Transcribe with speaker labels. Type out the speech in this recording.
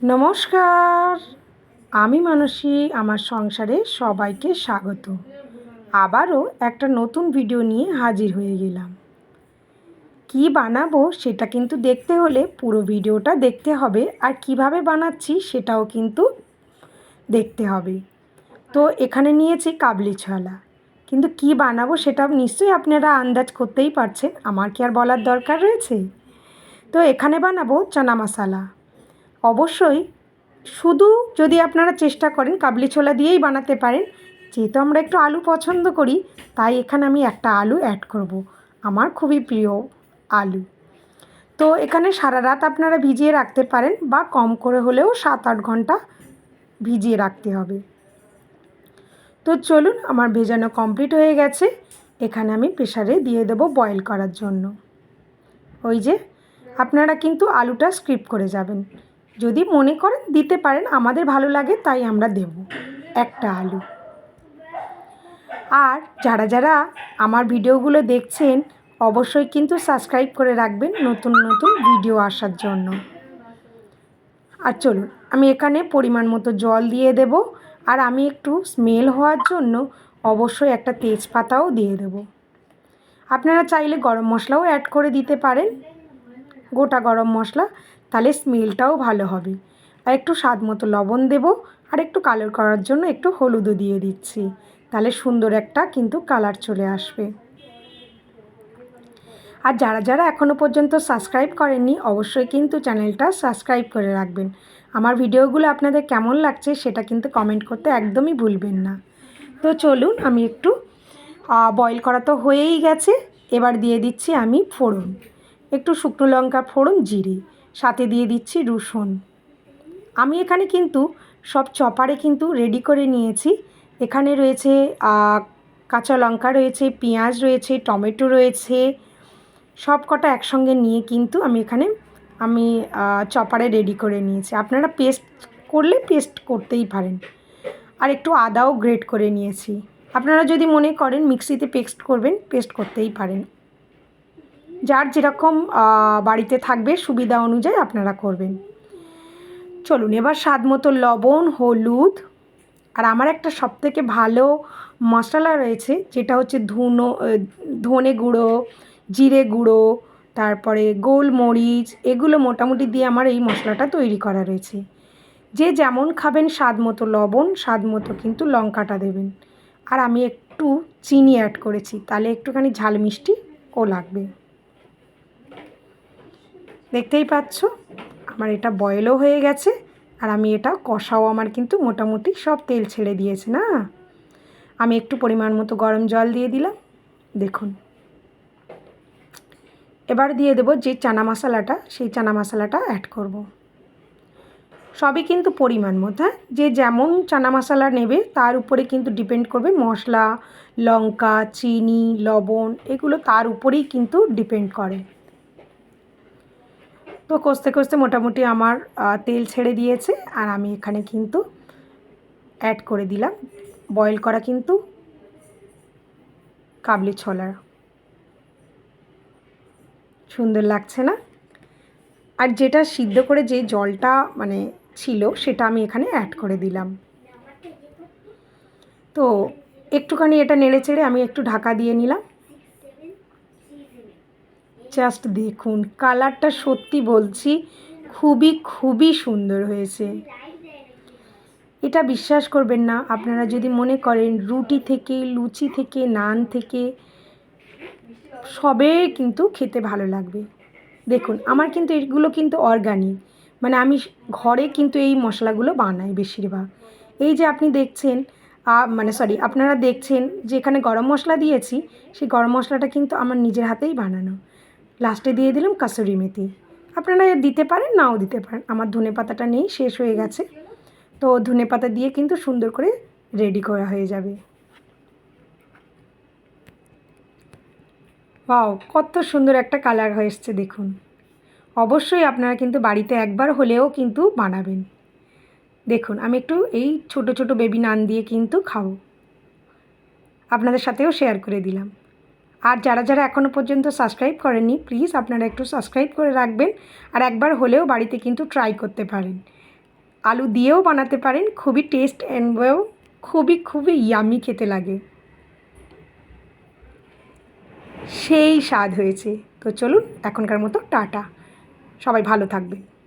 Speaker 1: নমস্কার। আমি মানসী, আমার সংসারে সবাইকে স্বাগত। আবারও একটা নতুন ভিডিও নিয়ে হাজির হয়ে গেলাম। কি বানাবো সেটা কিন্তু দেখতে হলে পুরো ভিডিওটা দেখতে হবে, আর কীভাবে বানাচ্ছি সেটাও কিন্তু দেখতে হবে। তো এখানে নিয়েছি কাবলি ছোলা। কিন্তু কি বানাবো সেটা নিশ্চয়ই আপনারা আন্দাজ করতেই পারছেন, আমার কি আর বলার দরকার রয়েছে? তো এখানে বানাবো চানা মশালা। অবশ্যই। শুধু যদি আপনারা চেষ্টা করেন কাবলি ছোলা দিয়েই বানাতে পারেন। যেহেতু আমরা একটু আলু পছন্দ করি, তাই এখানে আমি একটা আলু অ্যাড করব। আমার খুবই প্রিয় আলু। তো এখানে সারা রাত আপনারা ভিজিয়ে রাখতে পারেন বা কম করে হলেও সাত আট ঘণ্টা ভিজিয়ে রাখতে হবে। তো চলুন, আমার ভেজানো কমপ্লিট হয়ে গেছে। এখানে আমি প্রেশারে দিয়ে দেবো বয়েল করার জন্য। ওই যে, আপনারা কিন্তু আলুটা স্ক্রিপ করে যাবেন। যদি মনে করেন দিতে পারেন, আমাদের ভালো লাগে, তাই আমরা দেব। একটা আলু। আর যারা যারা আমার ভিডিওগুলো দেখছেন, অবশ্যই কিন্তু সাবস্ক্রাইব করে রাখবেন নতুন নতুন ভিডিও আসার জন্য। আর চলুন, আমি এখানে পরিমাণ মতো জল দিয়ে দেব। আর আমি একটু স্মেল হওয়ার জন্য অবশ্যই একটা তেজপাতাও দিয়ে দেব। আপনারা চাইলে গরম মশলাও অ্যাড করে দিতে পারেন। গোটা গরম মশলা। তাহলে স্মেলটাও ভালো হবে। আর একটু স্বাদ মতো লবণ দেব, আর একটু কালার করার জন্য একটু হলুদও দিয়ে দিচ্ছি। তাহলে সুন্দর একটা কিন্তু কালার চলে আসবে। আর যারা যারা এখনও পর্যন্ত সাবস্ক্রাইব করেননি, অবশ্যই কিন্তু চ্যানেলটা সাবস্ক্রাইব করে রাখবেন। আমার ভিডিওগুলো আপনাদের কেমন লাগছে সেটা কিন্তু কমেন্ট করতে একদমই ভুলবেন না। তো চলুন, আমি একটু বয়েল করা তো হয়েই গেছে। এবার দিয়ে দিচ্ছি আমি ফোড়ন। একটু শুকনো লঙ্কা, ফোড়ন, জিরে। সাথে দিয়ে দিচ্ছি রসুন। আমি এখানে কিন্তু সব চপারে কিন্তু রেডি করে নিয়েছি। এখানে রয়েছে কাঁচা লঙ্কা রয়েছে, পেঁয়াজ রয়েছে, টমেটো রয়েছে। সব কটা একসঙ্গে নিয়ে কিন্তু আমি এখানে, আমি চপারে রেডি করে নিয়েছি। আপনারা পেস্ট করলে পেস্ট করতেই পারেন। আর একটু আদাও গ্রেট করে নিয়েছি। আপনারা যদি মনে করেন মিক্সিতে পেস্ট করবেন পেস্ট করতেই পারেন। যার যেরকম বাড়িতে থাকবে সুবিধা অনুযায়ী আপনারা করবেন। চলুন, এবার স্বাদ মতো লবণ, হলুদ। আর আমার একটা সবথেকে ভালো মশলা রয়েছে, যেটা হচ্ছে ধুনো ধনে গুঁড়ো, জিরে গুঁড়ো, তারপরে গোলমরিচ, এগুলো মোটামুটি দিয়ে আমার এই মশলাটা তৈরি করা রয়েছে। যে যেমন খাবেন স্বাদ মতো লবণ, স্বাদ মতো কিন্তু লঙ্কাটা দেবেন। আর আমি একটু চিনি অ্যাড করেছি, তাহলে একটুখানি ঝাল মিষ্টি ও লাগবে। দেখতেই পাচ্ছ? আমার এটা বয়েলও হয়ে গেছে আর আমি এটা কষাও আমার কিন্তু মোটামুটি সব তেল ছেড়ে দিয়েছে, না? আমি একটু পরিমাণ মতো গরম জল দিয়ে দিলাম, দেখুন। এবার দিয়ে দেবো যে চানা মশলাটা, সেই চানা মশলাটা অ্যাড করব। সবই কিন্তু পরিমাণ মতো হ্যাঁ? যে যেমন চানা মশলা নেবে, তার উপরে কিন্তু ডিপেন্ড করবে মশলা, লঙ্কা, চিনি, লবণ, এগুলো তার উপরেই কিন্তু ডিপেন্ড করে। তো কষতে কষতে মোটামুটি আমার তেল ছেড়ে দিয়েছে আর আমি এখানে কিন্তু অ্যাড করে দিলাম। বয়েল করা কিন্তু কাবলি ছোলা সুন্দর লাগছে না? আর যেটা সিদ্ধ করে যে জলটা মানে ছিল সেটা আমি এখানে অ্যাড করে দিলাম। তো একটুখানি এটা নেড়ে চেড়ে আমি একটু ঢাকা দিয়ে নিলাম। জাস্ট দেখুন কালারটা সত্যি বলছি, খুবই খুবই সুন্দর হয়েছে। এটা বিশ্বাস করবেন না, আপনারা যদি মনে করেন রুটি থেকে, লুচি থেকে, নান থেকে, সবে কিন্তু খেতে ভালো লাগবে। দেখুন, আমার কিন্তু এগুলো কিন্তু অর্গানিক মানে আমি ঘরে কিন্তু এই মশলাগুলো বানাই বেশিরভাগ। এই যে আপনি দেখছেন মানে সরি আপনারা দেখছেন যে এখানে গরম মশলা দিয়েছি, সেই গরম মশলাটা কিন্তু আমার নিজের হাতেই বানানো। লাস্টে দিয়ে দিলাম কাসুরি মেথি। আপনারা দিতে পারেন, নাও দিতে পারেন। আমার ধনে পাতাটা নেই, শেষ হয়ে গেছে। তো ধনে পাতা দিয়ে কিন্তু সুন্দর করে রেডি করা হয়ে যাবে। বাও কত সুন্দর একটা কালার হয়ে এসছে, দেখুন। অবশ্যই আপনারা কিন্তু বাড়িতে একবার হলেও কিন্তু বানাবেন। দেখুন, আমি একটু এই ছোট ছোট বেবি নান দিয়ে কিন্তু খাব। আপনাদের সাথেও শেয়ার করে দিলাম। আর যারা যারা এখনও পর্যন্ত সাবস্ক্রাইব করেননি প্লিজ আপনারা একটু সাবস্ক্রাইব করে রাখবেন আর একবার হলেও বাড়িতে কিন্তু ট্রাই করতে পারেন। আলু দিয়েও বানাতে পারেন, খুবই টেস্ট অ্যান্ডও খুবই খুবই ইয়ামি খেতে লাগে। সেই স্বাদ হয়েছে। তো চলুন এখনকার মতো টাটা। সবাই ভালো থাকবেন।